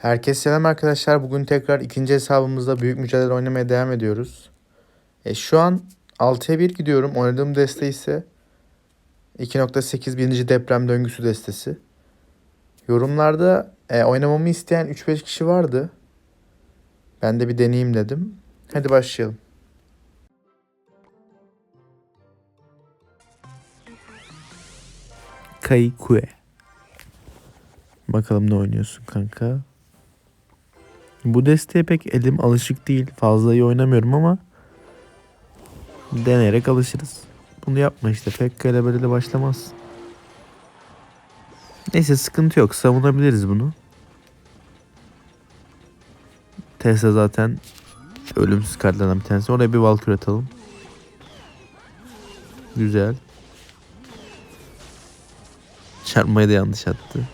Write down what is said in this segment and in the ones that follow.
Herkese selam arkadaşlar. Bugün tekrar ikinci hesabımızda büyük mücadele oynamaya devam ediyoruz. E, şu an 6'ya 1 gidiyorum. Oynadığım deste ise 2.8 birinci deprem döngüsü destesi. Yorumlarda e, oynamamı isteyen 3-5 kişi vardı. Ben de bir deneyeyim dedim. Hadi başlayalım. Kaikue. Bakalım ne oynuyorsun kanka. Bu desteğe pek elim alışık değil. Fazla iyi oynamıyorum ama deneyerek alışırız. Bunu yapma işte. Pek de başlamaz. Neyse sıkıntı yok. Savunabiliriz bunu. Tesla zaten ölümsüz kartlardan bir tanesi. Oraya bir Valkyrie atalım. Güzel. Çarpmayı da yanlış attı.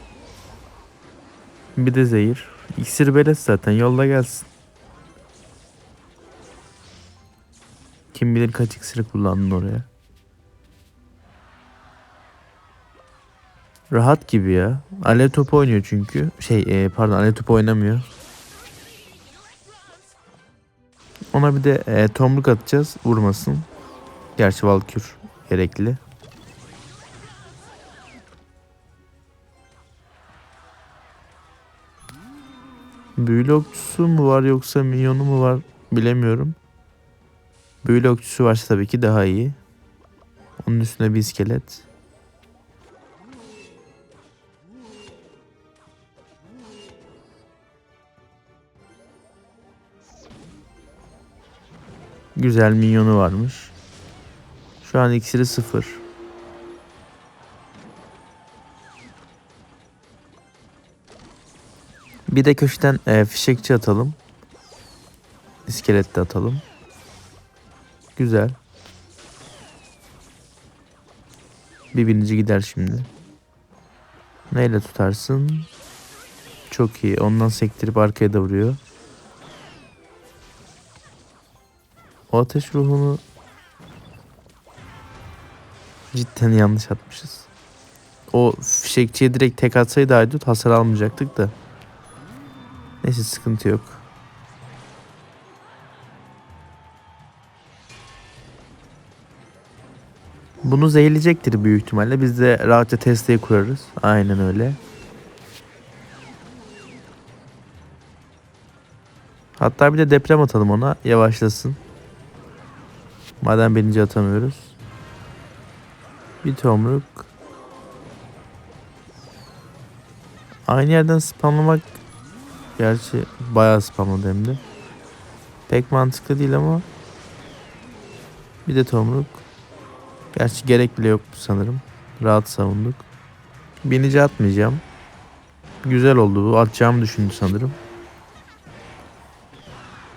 Bir de zehir. İksir belet zaten yolda gelsin. Kim bilir kaç iksiri kullandın oraya. Rahat gibi ya. Alev topu oynuyor çünkü. Şey e, pardon alev topu oynamıyor. Ona bir de e, tomruk atacağız. Vurmasın. Gerçi Valkür gerekli. Büyülü okçusu mu var yoksa minyonu mu var bilemiyorum. Büyülü okçusu varsa tabii ki daha iyi. Onun üstüne bir iskelet. Güzel minyonu varmış. Şu an iksiri sıfır. Bir de köşeden e, fişekçi atalım. İskelet de atalım. Güzel. Bir binici gider şimdi. Neyle tutarsın? Çok iyi. Ondan sektirip arkaya da vuruyor. O ateş ruhunu cidden yanlış atmışız. O fişekçiye direkt tek atsaydı Aydut hasar almayacaktık da. Neyse sıkıntı yok. Bunu zehirleyecektir büyük ihtimalle. Biz de rahatça Tesla'yı kurarız. Aynen öyle. Hatta bir de deprem atalım ona. Yavaşlasın. Madem birinci atamıyoruz. Bir tomruk. Aynı yerden spamlamak Gerçi bayağı spamladı hem de. Pek mantıklı değil ama bir de tomruk. Gerçi gerek bile yoktu sanırım. Rahat savunduk. Binici atmayacağım. Güzel oldu bu. Atacağımı düşündü sanırım.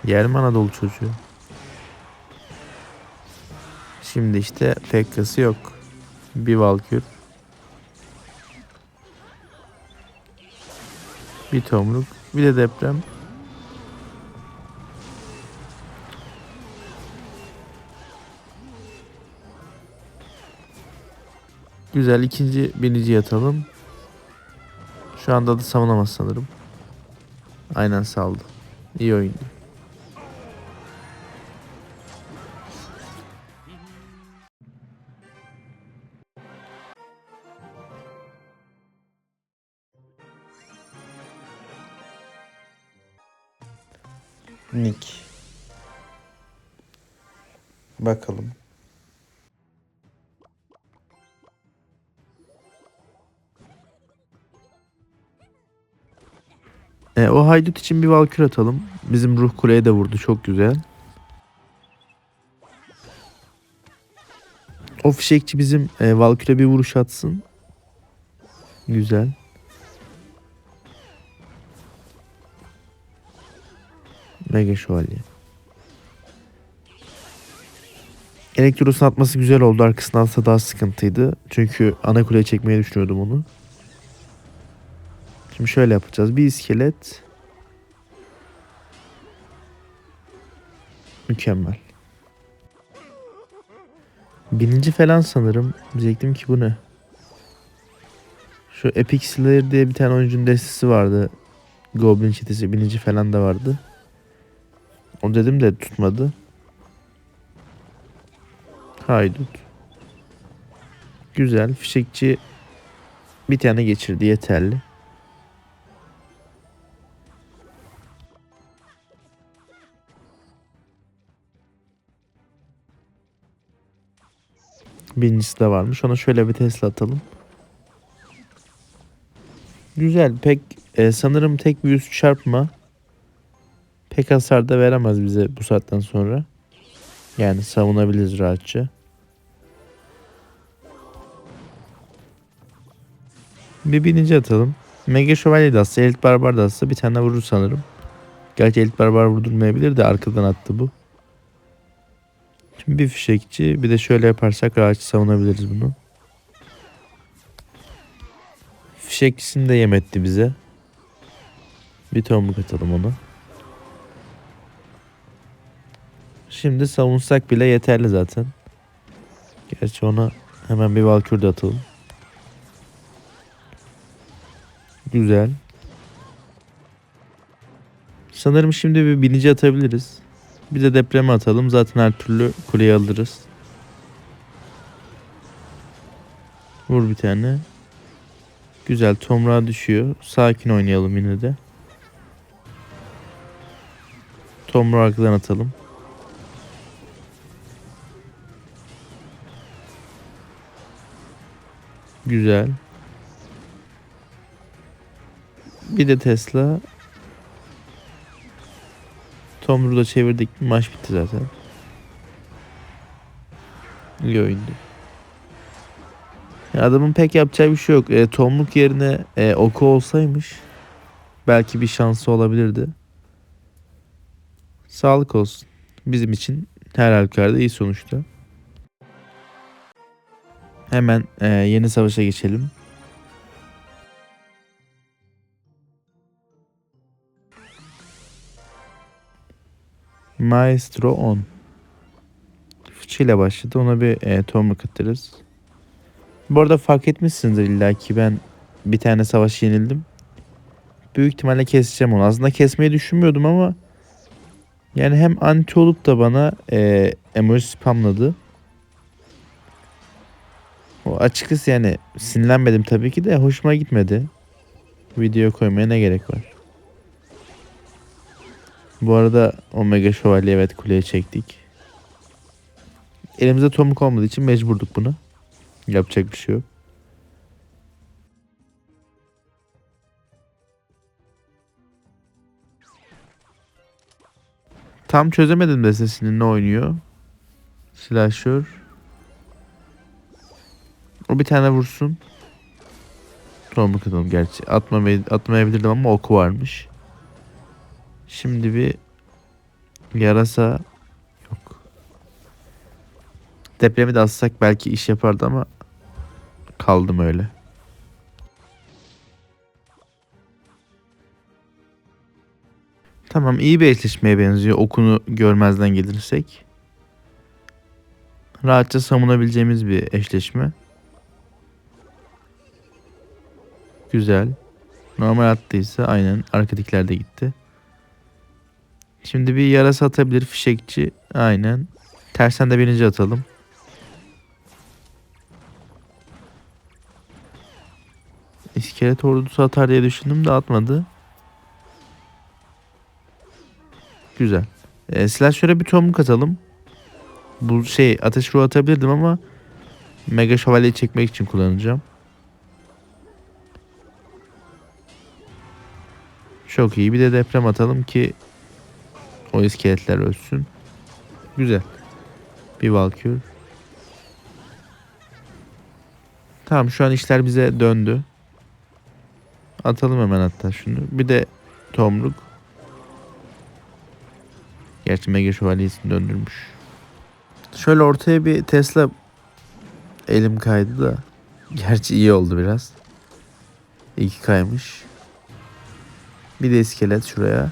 Yer mi Anadolu çocuğu? Şimdi işte pekkası yok. Bir Valkür. Bir tomruk. Bir de deprem. Güzel ikinci binici yatalım. Şu anda da savunamaz sanırım. Aynen saldı. İyi oyundu. Nick. Bakalım. E, o haydut için bir valkür atalım. Bizim ruh kuleye de vurdu. Çok güzel. O fişekçi bizim e, valküre bir vuruş atsın. Güzel. Mega şövalye. Elektros'un atması güzel oldu. Arkasından alsa daha sıkıntıydı. Çünkü ana kuleye çekmeyi düşünüyordum onu. Şimdi şöyle yapacağız. Bir iskelet. Mükemmel. Bininci falan sanırım. Diyecektim ki bu ne? Şu Epic Slayer diye bir tane oyuncunun destesi vardı. Goblin çetesi binici falan da vardı. O dedim de tutmadı. Haydut. Güzel. Fişekçi bir tane geçirdi yeterli. Birincisi de varmış. Ona şöyle bir Tesla atalım. Güzel. Pek e, sanırım tek bir üst çarpma pek hasar da veremez bize bu saatten sonra. Yani savunabiliriz rahatça. Bir bininci atalım. Mega Şövalye de atsa, Elit Barbar da atsa bir tane vurur sanırım. Gerçi Elit Barbar vurdurmayabilir de arkadan attı bu. Şimdi bir fişekçi bir de şöyle yaparsak rahatça savunabiliriz bunu. Fişekçisini de yem etti bize. Bir tomruk atalım ona. Şimdi savunsak bile yeterli zaten. Gerçi ona hemen bir Valkür de atalım. Güzel. Sanırım şimdi bir binici atabiliriz. Bir de depreme atalım. Zaten her türlü kuleyi alırız. Vur bir tane. Güzel. Tomrağa düşüyor. Sakin oynayalım yine de. Tomrağı arkadan atalım. Güzel. Bir de Tesla. Tomruğu da çevirdik. Maç bitti zaten. İyi oyundu. Adamın pek yapacağı bir şey yok. E, tomruk yerine e, oku olsaymış belki bir şansı olabilirdi. Sağlık olsun. Bizim için her halükarda iyi sonuçta. Hemen e, yeni savaşa geçelim. Maestro 10. Fıçıyla başladı. Ona bir e, tomruk atırız. Bu arada fark etmişsinizdir illa ki ben bir tane savaş yenildim. Büyük ihtimalle keseceğim onu. Aslında kesmeyi düşünmüyordum ama yani hem anti olup da bana e, emoji spamladı. O açıkçası yani sinirlenmedim tabii ki de hoşuma gitmedi. Video koymaya ne gerek var? Bu arada Omega Şövalye evet kuleye çektik. Elimizde tomruk olmadığı için mecburduk bunu. Yapacak bir şey yok. Tam çözemedim de sesini ne oynuyor. Slasher. O bir tane vursun. Tomruk atalım gerçi. Atmamay atmayabilirdim ama oku varmış. Şimdi bir yarasa yok. Depremi de atsak belki iş yapardı ama kaldım öyle. Tamam iyi bir eşleşmeye benziyor okunu görmezden gelirsek. Rahatça savunabileceğimiz bir eşleşme. Güzel. Normal attıysa aynen arkadakiler de gitti. Şimdi bir yarasa atabilir fişekçi. Aynen. Tersen de birinci atalım. İskelet ordusu atar diye düşündüm de atmadı. Güzel. E, slasher'e bir tomruk atalım. Bu şey ateş ruhu atabilirdim ama Mega Şövalyeyi çekmek için kullanacağım. Çok iyi. Bir de deprem atalım ki o iskeletler ölsün. Güzel. Bir Valkür. Tamam şu an işler bize döndü. Atalım hemen hatta şunu. Bir de tomruk. Gerçi Mega Şövalyesini döndürmüş. Şöyle ortaya bir Tesla elim kaydı da. Gerçi iyi oldu biraz. İki kaymış. Bir de iskelet şuraya.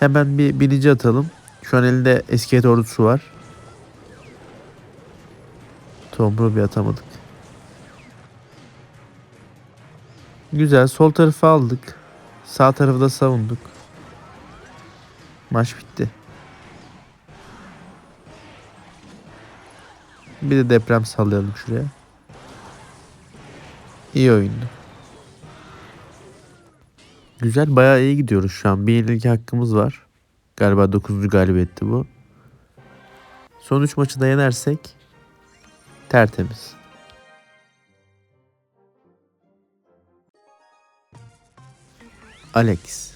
Hemen bir binici atalım. Şu an elinde iskelet ordusu var. Tombro bir atamadık. Güzel. Sol tarafı aldık. Sağ tarafı da savunduk. Maç bitti. Bir de deprem sallayalım şuraya. İyi oyundu. Güzel bayağı iyi gidiyoruz şu an. Bir yenilik hakkımız var. Galiba 9. galibiyetti bu. Son 3 maçı da yenersek tertemiz. Alex.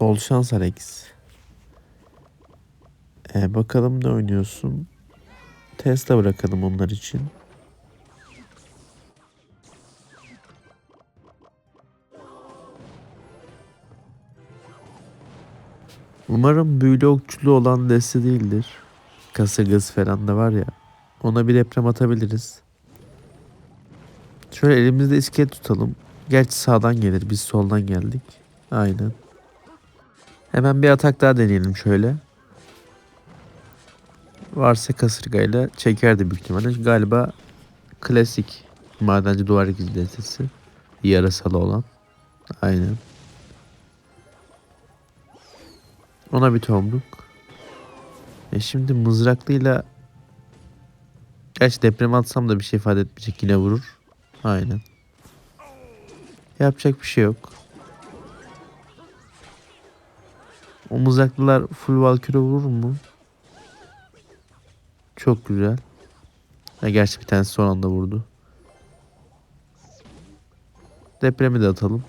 Bol şans Alex. Ee, bakalım ne oynuyorsun. Tesla bırakalım onlar için. Umarım büyülü okçulu olan deste değildir. Kasırgası falan da var ya. Ona bir deprem atabiliriz. Şöyle elimizde iskelet tutalım. Gerçi sağdan gelir. Biz soldan geldik. Aynen. Hemen bir atak daha deneyelim şöyle. Varsa kasırgayla çekerdi büyük ihtimalle. Galiba klasik madenci duvar ikizi destesi. Yarasalı olan. Aynen. Ona bir tomruk. E şimdi mızraklıyla Gerçi deprem atsam da bir şey ifade etmeyecek. Yine vurur. Aynen. Yapacak bir şey yok. O mızraklılar full valküre vurur mu? Çok güzel. Ha, gerçi bir tanesi son anda vurdu. Depremi de atalım.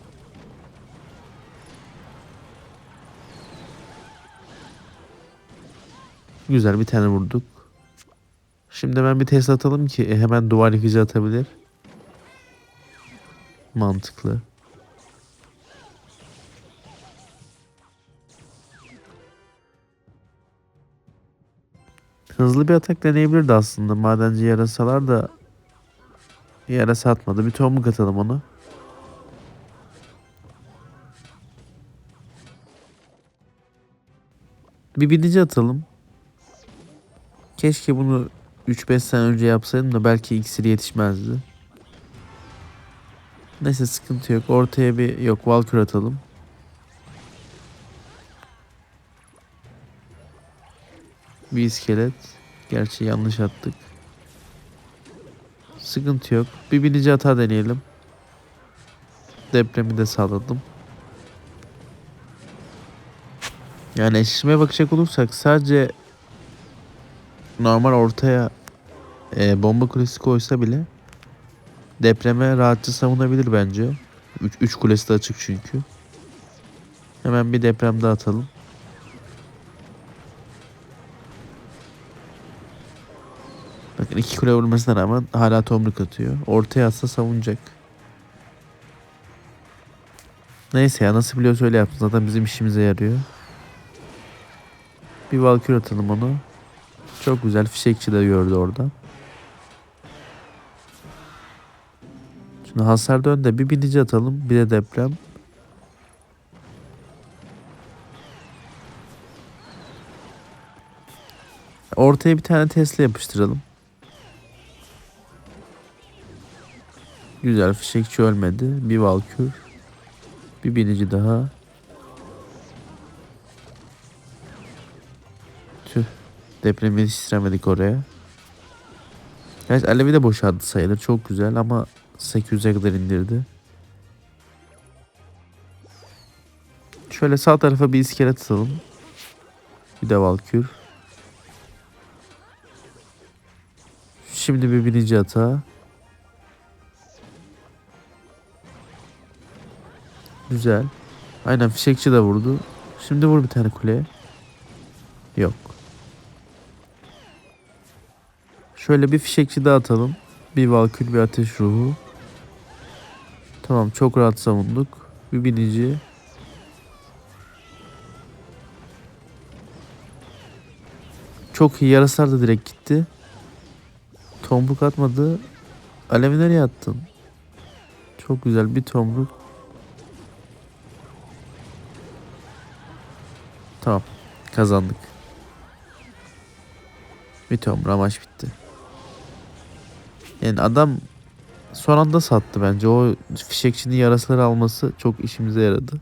Güzel bir tane vurduk. Şimdi hemen bir test atalım ki e, hemen duvar yıkıcı atabilir. Mantıklı. Hızlı bir atak deneyebilirdi aslında. Madenci yarasalar da yarasa atmadı. Bir tomruk atalım ona. Bir binici atalım. Keşke bunu 3-5 sene önce yapsaydım da belki iksiri yetişmezdi. Neyse sıkıntı yok. Ortaya bir yok Valkür atalım. Bir iskelet. Gerçi yanlış attık. Sıkıntı yok. Bir binici hata deneyelim. Depremi de sağladım. Yani eşleşmeye bakacak olursak sadece normal ortaya e, bomba kulesi koysa bile depreme rahatça savunabilir bence. 3 kulesi de açık çünkü. Hemen bir deprem daha atalım. Bakın iki kule vurmasına rağmen hala tomruk atıyor. Ortaya atsa savunacak. Neyse ya nasıl biliyorsa öyle yaptı. Zaten bizim işimize yarıyor. Bir valkür atalım onu. Çok güzel fişekçi de gördü orada. Şimdi hasar önde bir binici atalım. Bir de deprem. Ortaya bir tane Tesla yapıştıralım. Güzel fişekçi ölmedi. Bir valkür. Bir binici daha. Depremi yetiştiremedik oraya. Evet Alevi de boşaldı sayılır. Çok güzel ama 800'e kadar indirdi. Şöyle sağ tarafa bir iskelet atalım. Bir de valkür. Şimdi bir birinci hata. Güzel. Aynen fişekçi de vurdu. Şimdi vur bir tane kuleye. Yok. Şöyle bir fişekçi daha atalım. Bir valkür bir ateş ruhu. Tamam çok rahat savunduk. Bir binici. Çok iyi yarasar da direkt gitti. Tomruk atmadı. Alevi nereye attın? Çok güzel bir tomruk. Tamam. Kazandık. Bir tomruk maç bitti. Yani adam son anda sattı bence. O fişekçinin yarasları alması çok işimize yaradı.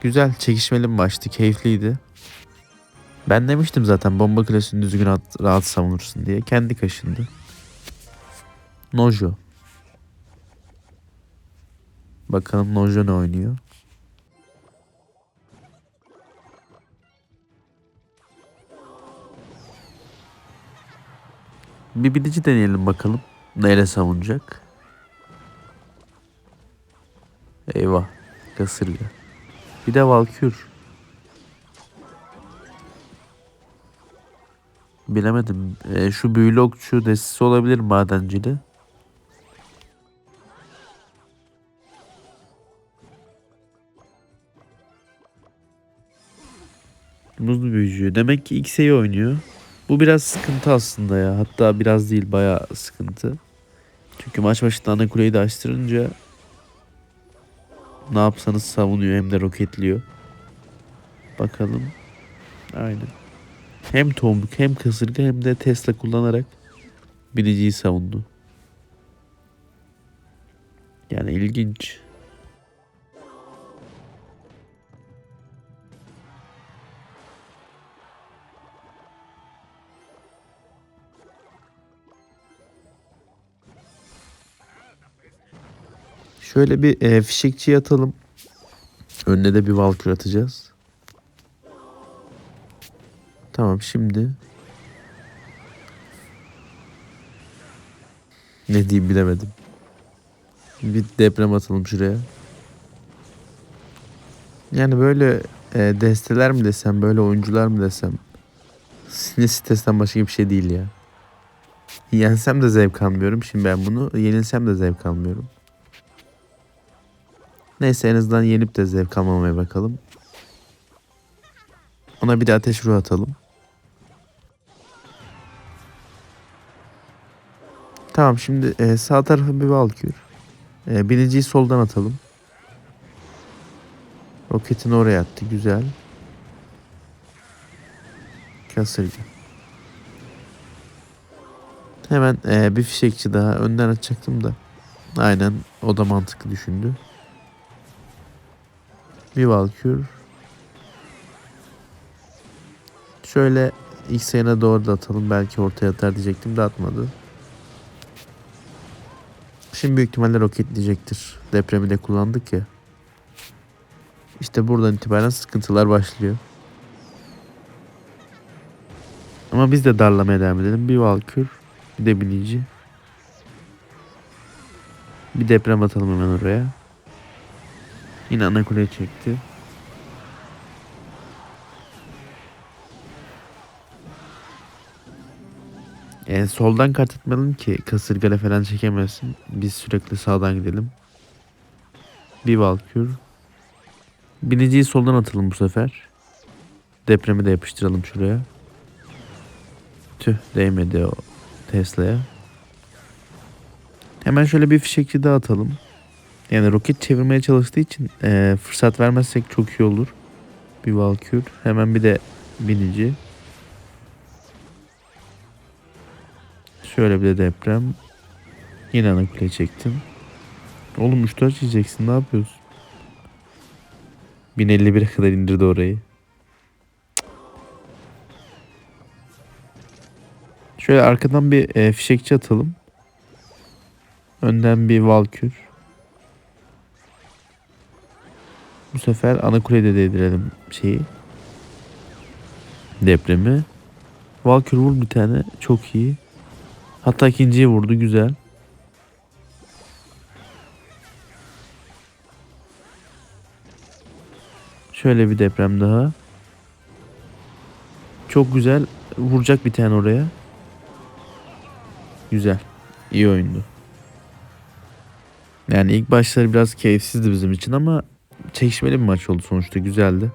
Güzel çekişmeli bir maçtı. Keyifliydi. Ben demiştim zaten bomba kulesini düzgün at, rahat savunursun diye. Kendi kaşındı. Nojo. Bakalım Nojo ne oynuyor. Bir bilici deneyelim bakalım. Neyle savunacak? Eyvah. Kasırga. Bir de Valkür. Bilemedim. Ee, şu büyülü okçu destesi olabilir madencili. Muzlu büyücü. Demek ki X'e oynuyor. Bu biraz sıkıntı aslında ya. Hatta biraz değil bayağı sıkıntı. Çünkü maç başında ana kuleyi de açtırınca ne yapsanız savunuyor hem de roketliyor. Bakalım. Aynen. Hem tombuk hem kasırga hem de Tesla kullanarak biniciyi savundu. Yani ilginç. Şöyle bir e, fişekçi atalım. Önüne de bir valkür atacağız. Tamam şimdi. Ne diyeyim bilemedim. Bir deprem atalım şuraya. Yani böyle e, desteler mi desem, böyle oyuncular mı desem. Sinir stresten başka bir şey değil ya. Yensem de zevk almıyorum. Şimdi ben bunu yenilsem de zevk almıyorum. Neyse en azından yenip de zevk almamaya bakalım. Ona bir de ateş ruhu atalım. Tamam şimdi e, sağ tarafa bir valkür. E, biniciyi soldan atalım. Roketini oraya attı. Güzel. Kasırga. Hemen e, bir fişekçi daha önden atacaktım da. Aynen o da mantıklı düşündü. Bir valkür. Şöyle sayına doğru da atalım. Belki ortaya atar diyecektim de atmadı. Şimdi büyük ihtimalle roketleyecektir. Depremi de kullandık ya. İşte buradan itibaren sıkıntılar başlıyor. Ama biz de darlamaya devam edelim. Bir valkür, bir de binici. Bir deprem atalım hemen oraya. Yine ana kule çekti. Yani soldan kart etmeyelim ki kasırgayla falan çekemezsin. Biz sürekli sağdan gidelim. Bir valkür. Biniciyi soldan atalım bu sefer. Depremi de yapıştıralım şuraya. Tüh değmedi o Tesla'ya. Hemen şöyle bir fişekçi daha atalım. Yani roket çevirmeye çalıştığı için e, fırsat vermezsek çok iyi olur. Bir valkür. Hemen bir de binici. Şöyle bir de deprem. Yine ana çektim. Oğlum 3 taş yiyeceksin ne yapıyorsun? 1051'e kadar indirdi orayı. Şöyle arkadan bir e, fişekçi atalım. Önden bir valkür. Bu sefer ana kulede değdirelim şeyi. Depremi. Valkür vur bir tane. Çok iyi. Hatta ikinciye vurdu. Güzel. Şöyle bir deprem daha. Çok güzel. Vuracak bir tane oraya. Güzel. İyi oyundu. Yani ilk başları biraz keyifsizdi bizim için ama çekişmeli bir maç oldu sonuçta. Güzeldi.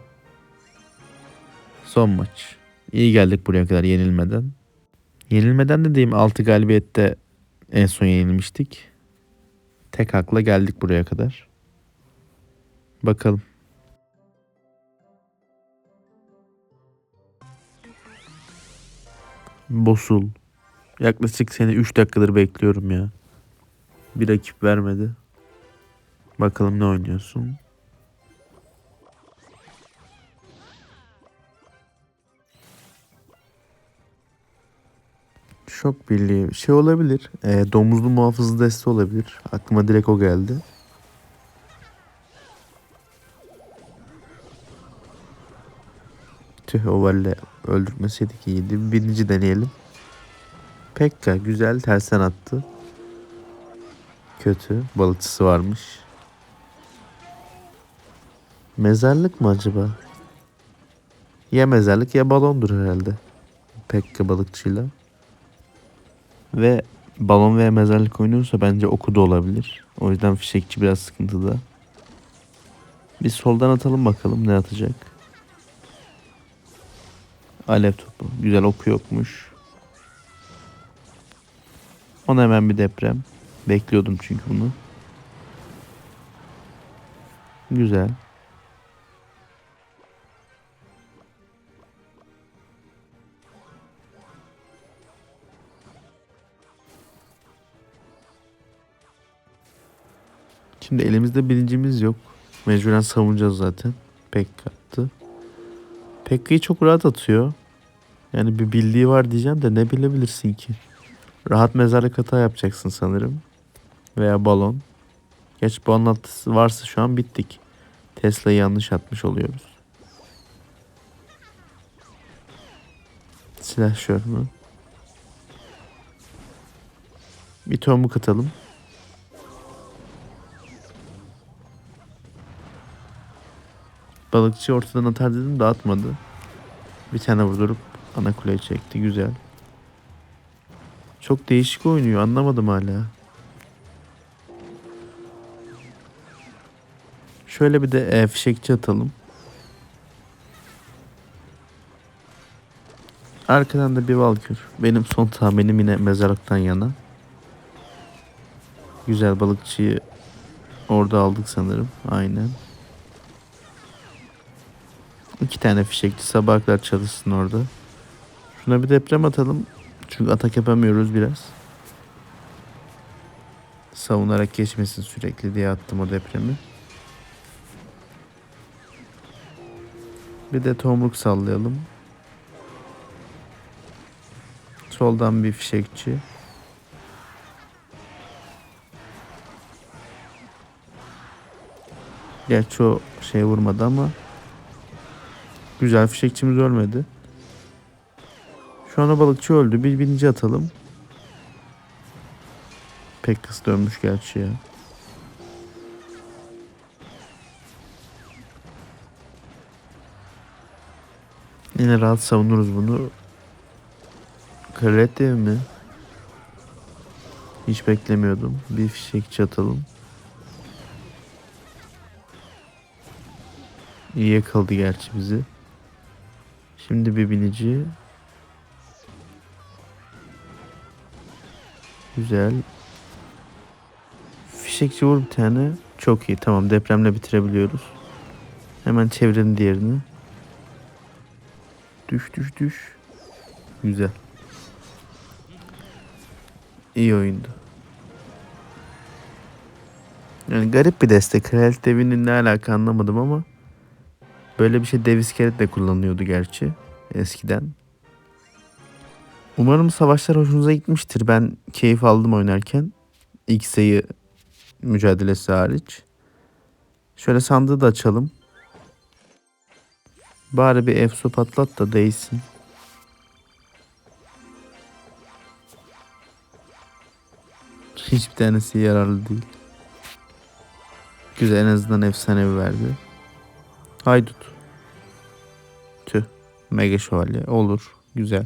Son maç. İyi geldik buraya kadar yenilmeden. Yenilmeden de diyeyim 6 galibiyette en son yenilmiştik. Tek hakla geldik buraya kadar. Bakalım. Bosul. Yaklaşık seni 3 dakikadır bekliyorum ya. Bir rakip vermedi. Bakalım ne oynuyorsun? Şok birliği şey olabilir. E, domuzlu muhafızı deste olabilir. Aklıma direkt o geldi. Tüh ovalle öldürmeseydik iyiydi. Birinci deneyelim. Pekka güzel tersten attı. Kötü. Balıkçısı varmış. Mezarlık mı acaba? Ya mezarlık ya balondur herhalde. Pekka balıkçıyla. Ve balon veya mezarlık oynuyorsa bence oku da olabilir. O yüzden fişekçi biraz sıkıntıda. Biz soldan atalım bakalım ne atacak. Alev topu. Güzel oku yokmuş. Ona hemen bir deprem. Bekliyordum çünkü bunu. Güzel. Şimdi elimizde bilincimiz yok. Mecburen savunacağız zaten. Pekka attı. Pekka'yı çok rahat atıyor. Yani bir bildiği var diyeceğim de ne bilebilirsin ki? Rahat mezarlık hata yapacaksın sanırım. Veya balon. Geç bu anlatısı varsa şu an bittik. Tesla'yı yanlış atmış oluyoruz. Silahşör mü? Bir tombuk atalım. Balıkçı ortadan atar dedim de atmadı. Bir tane vurdurup ana kuleyi çekti. Güzel. Çok değişik oynuyor. Anlamadım hala. Şöyle bir de e, fişekçi atalım. Arkadan da bir valkür. Benim son tahminim yine mezarlıktan yana. Güzel balıkçıyı orada aldık sanırım. Aynen. İki tane fişekçi sabah kadar çalışsın orada. Şuna bir deprem atalım. Çünkü atak yapamıyoruz biraz. Savunarak geçmesin sürekli diye attım o depremi. Bir de tomruk sallayalım. Soldan bir fişekçi. Gerçi o şey vurmadı ama Güzel fişekçimiz ölmedi. Şu anda balıkçı öldü. Bir bininci atalım. Pek kıs dönmüş gerçi ya. Yine rahat savunuruz bunu. Kraliyet devi mi? Hiç beklemiyordum. Bir fişekçi atalım. İyi yakaladı gerçi bizi. Şimdi bir binici. Güzel. Fişekçi vur bir tane. Çok iyi. Tamam depremle bitirebiliyoruz. Hemen çevirelim diğerini. Düş düş düş. Güzel. İyi oyundu. Yani garip bir destek. Kraliyet devinin ne alaka anlamadım ama Böyle bir şey dev iskelet de kullanılıyordu gerçi eskiden. Umarım savaşlar hoşunuza gitmiştir. Ben keyif aldım oynarken. İlk sayı mücadelesi hariç. Şöyle sandığı da açalım. Bari bir efso patlat da değsin. Hiçbir tanesi yararlı değil. Güzel en azından efsanevi verdi. Haydut. Mega şövalye. Olur. Güzel.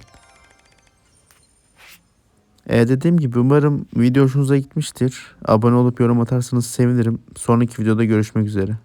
E dediğim gibi umarım video hoşunuza gitmiştir. Abone olup yorum atarsanız sevinirim. Sonraki videoda görüşmek üzere.